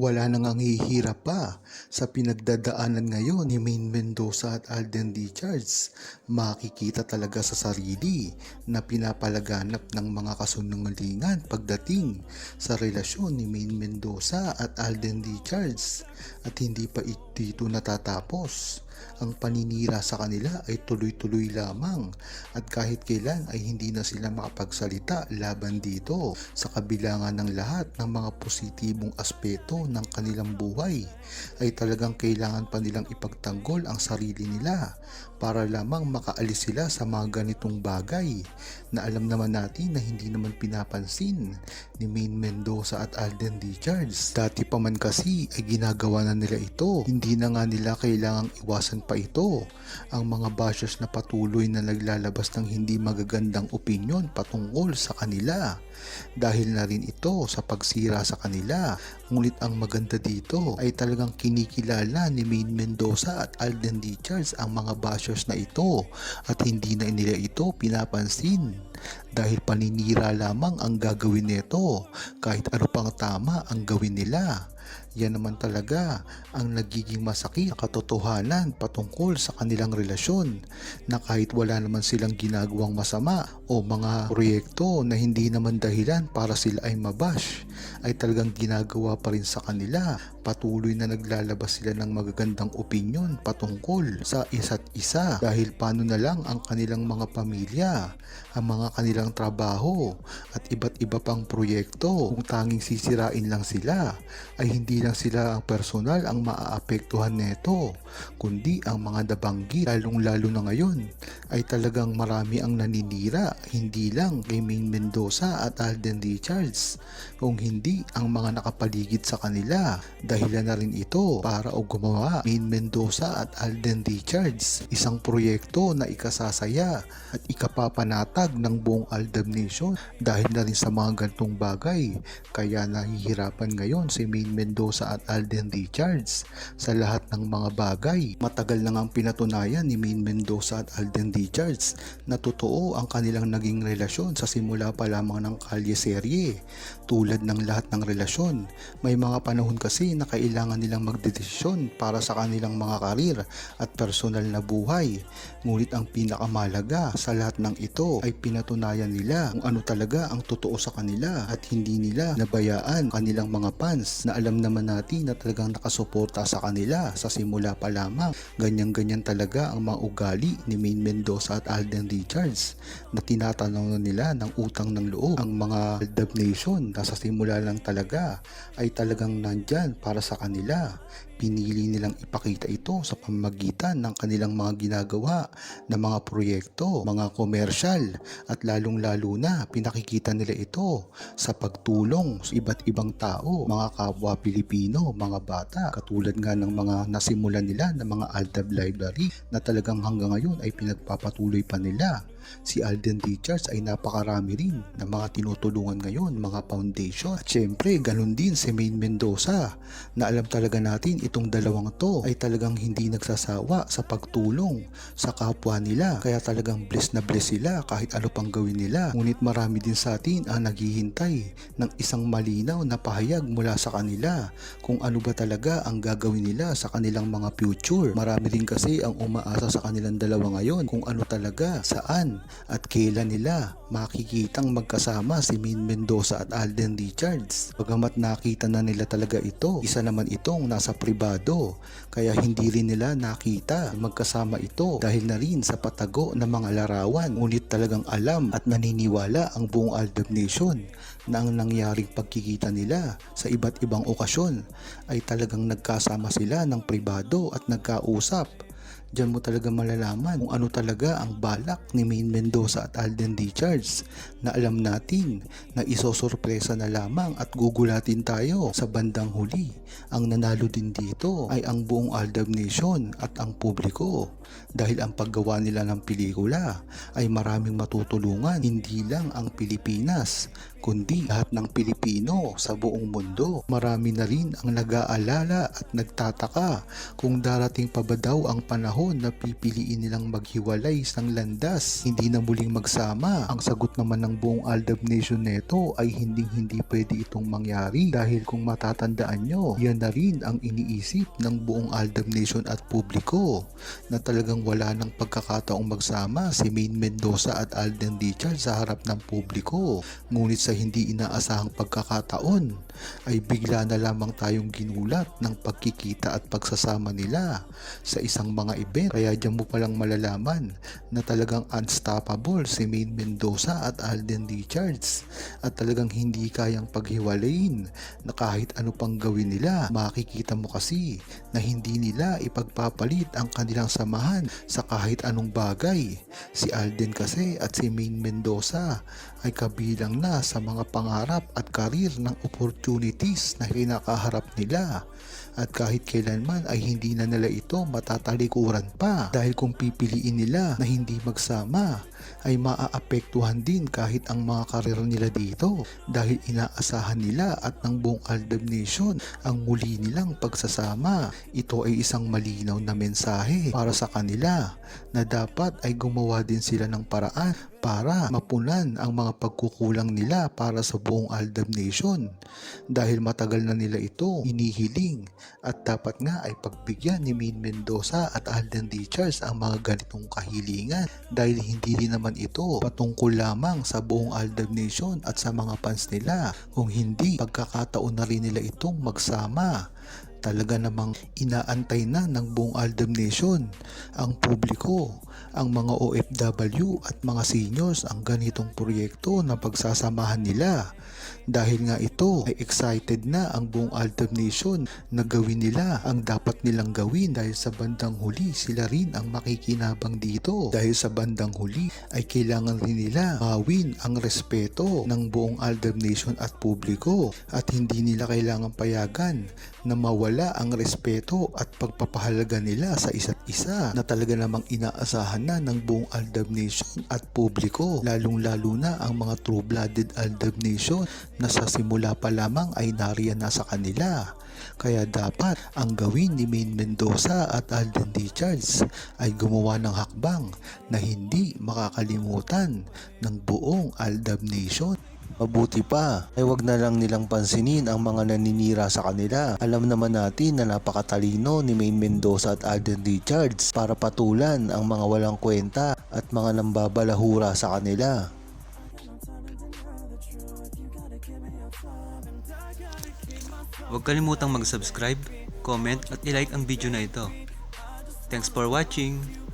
Wala nang ang hihirap pa sa pinagdadaanan ngayon ni Main Mendoza at Alden Richards. Makikita talaga sa sarili na pinapalaganap ng mga kasunungalingan pagdating sa relasyon ni Main Mendoza at Alden Richards. At hindi pa it- dito natatapos. Ang paninira sa kanila ay tuloy-tuloy lamang at kahit kailan ay hindi na sila makapagsalita laban dito sa kabilangan ng lahat ng mga positibong aspeto ng kanilang buhay ay talagang kailangan pa nilang ipagtanggol ang sarili nila para lamang makaalis sila sa mga ganitong bagay na alam naman natin na hindi naman pinapansin ni Main Mendoza at Alden Richards. Dati pa man kasi ay ginagawa na nila ito. Hindi na nga nila kailangang iwasan pa ito. Ang mga bashers na patuloy na naglalabas ng hindi magagandang opinyon patungkol sa kanila. Dahil na rin ito sa pagsira sa kanila. Ngunit ang maganda dito ay talagang kinikilala ni Main Mendoza at Alden Richards ang mga bashers na ito at hindi na nila ito pinapansin dahil paninira lamang ang gagawin nito kahit ano pang tama ang gawin nila. Yan naman talaga ang nagiging masakit na katotohanan patungkol sa kanilang relasyon na kahit wala naman silang ginagawang masama o mga proyekto na hindi naman dahilan para sila ay mabash ay talagang ginagawa pa rin sa kanila. Patuloy na naglalabas sila ng magagandang opinyon patungkol sa isa't isa dahil paano na lang ang kanilang mga pamilya, ang mga kanilang trabaho at iba't iba pang proyekto kung tanging sisirain lang sila ay hindi lang sila ang personal ang maaapektuhan neto kundi ang mga dabanggit lalong lalo na ngayon ay talagang marami ang naninira hindi lang kay Main Mendoza at Alden Richards kung hindi ang mga nakapaligid sa kanila. Dahilan na rin ito para o gumawa Main Mendoza at Alden Richards isang proyekto na ikasasaya at ikapapanatag ng buong Aldab Nation dahil na rin sa mga gantong bagay kaya nahihirapan ngayon si Main Mendoza at Alden Richards sa lahat ng mga bagay. Matagal na ngang pinatunayan ni Main Mendoza at Alden Richards na totoo ang kanilang naging relasyon sa simula pa lamang ng kalye serye. Tulad ng lahat ng relasyon, may mga panahon kasi na kailangan nilang magdedesisyon para sa kanilang mga karir at personal na buhay. Ngunit ang pinakamalaga sa lahat ng ito ay pinatunayan nila kung ano talaga ang totoo sa kanila at hindi nila nabayaan kanilang mga fans na alam naman natin na talagang nakasuporta sa kanila sa simula pa lamang. Ganyan-ganyan talaga ang mga ugali ni Main Mendoza at Alden Richards na tinatanaw na nila ng utang ng loob. Ang mga Aldab Nation na sa simula lang talaga ay talagang nandyan para sa kanila. Pinili nilang ipakita ito sa pamamagitan ng kanilang mga ginagawa na mga proyekto, mga komersyal at lalong-lalo na pinakikita nila ito sa pagtulong sa iba't ibang tao, mga kapwa Pilipino, mga bata, katulad nga ng mga nasimulan nila ng mga Aldab Library na talagang hanggang ngayon ay pinagpapatuloy pa nila. Si Alden Richards ay napakarami rin ng mga tinutulungan ngayon, mga foundation. At syempre, ganun din si Main Mendoza na alam talaga natin itong dalawang to ay talagang hindi nagsasawa sa pagtulong sa kapwa nila. Kaya talagang blessed na blessed sila kahit ano pang gawin nila. Ngunit marami din sa atin ang naghihintay ng isang malinaw na pahayag mula sa kanila kung ano ba talaga ang gagawin nila sa kanilang mga future. Marami din kasi ang umaasa sa kanilang dalawa ngayon kung ano talaga, saan at kailan nila makikitang magkasama si Min Mendoza at Alden Richards. Bagamat nakita na nila talaga ito, isa naman itong nasa pribado kaya hindi rin nila nakita magkasama ito dahil na rin sa patago ng mga larawan. Ngunit talagang alam at naniniwala ang buong Aldab Nation na ang nangyaring pagkikita nila sa iba't ibang okasyon ay talagang nagkasama sila ng pribado at nagkausap Diyan mo talaga malalaman kung ano talaga ang balak ni Main Mendoza at Alden Richards na alam natin na isosorpresa na lamang at gugulatin tayo sa bandang huli. Ang nanalo din dito ay ang buong Aldab Nation at ang publiko dahil ang paggawa nila ng pelikula ay maraming matutulungan hindi lang ang Pilipinas kundi lahat ng Pilipino sa buong mundo. Marami na rin ang nag-aalala at nagtataka kung darating pa ba daw ang panahon na pipiliin nilang maghiwalay ng landas, hindi na muling magsama. Ang sagot naman ng buong Aldab Nation neto ay hindi hindi pwede itong mangyari dahil kung matatandaan nyo, yan na rin ang iniisip ng buong Aldab Nation at publiko na talagang wala ng pagkakataong magsama si Main Mendoza at Alden Richards sa harap ng publiko. Ngunit sa hindi inaasahang pagkakataon ay bigla na lamang tayong ginulat ng pagkikita at pagsasama nila sa isang mga event. Kaya dyan mo palang malalaman na talagang unstoppable si Main Mendoza at Alden Richards at talagang hindi kayang paghiwalayin na kahit ano pang gawin nila. Makikita mo kasi na hindi nila ipagpapalit ang kanilang samahan sa kahit anong bagay. Si Alden kasi at si Main Mendoza ay kabilang na sa mga pangarap at karir ng opportunities na kinakaharap nila at kahit kailanman ay hindi na nila ito matatalikuran pa dahil kung pipiliin nila na hindi magsama ay maaapektuhan din kahit ang mga karir nila dito dahil inaasahan nila at ng buong Aldab Nation ang muli nilang pagsasama. Ito ay isang malinaw na mensahe para sa kanila na dapat ay gumawa din sila ng paraan para mapunan ang mga pagkukulang nila para sa buong Aldab Nation. Dahil matagal na nila ito inihiling at dapat nga ay pagbigyan ni Main Mendoza at Alden Richards ang mga ganitong kahilingan. Dahil hindi din naman ito patungkol lamang sa buong Aldab Nation at sa mga fans nila. Kung hindi pagkakataon na rin nila itong magsama. Talaga namang inaantay na ng buong Aldam Nation, ang publiko, ang mga OFW at mga seniors ang ganitong proyekto na pagsasamahan nila. Dahil nga ito ay excited na ang buong Aldam Nation na gawin nila ang dapat nilang gawin dahil sa bandang huli sila rin ang makikinabang dito. Dahil sa bandang huli ay kailangan rin nila mawin ang respeto ng buong Aldam Nation at publiko at hindi nila kailangan payagan na mawala ang respeto at pagpapahalaga nila sa isa't isa na talaga namang inaasahan na ng buong Aldab Nation at publiko lalong lalo na ang mga true-blooded Aldab Nation na sa simula pa lamang ay nariyan na sa kanila. Kaya dapat ang gawin ni Main Mendoza at Alden Richards ay gumawa ng hakbang na hindi makakalimutan ng buong Aldab Nation. Mabuti pa ay wag na lang nilang pansinin ang mga naninira sa kanila. Alam naman natin na napakatalino ni Main Mendoza at Alden Richards para patulan ang mga walang kwenta at mga nambabalahura sa kanila. Huwag kalimutang mag-subscribe, comment at ilike ang video na ito. Thanks for watching!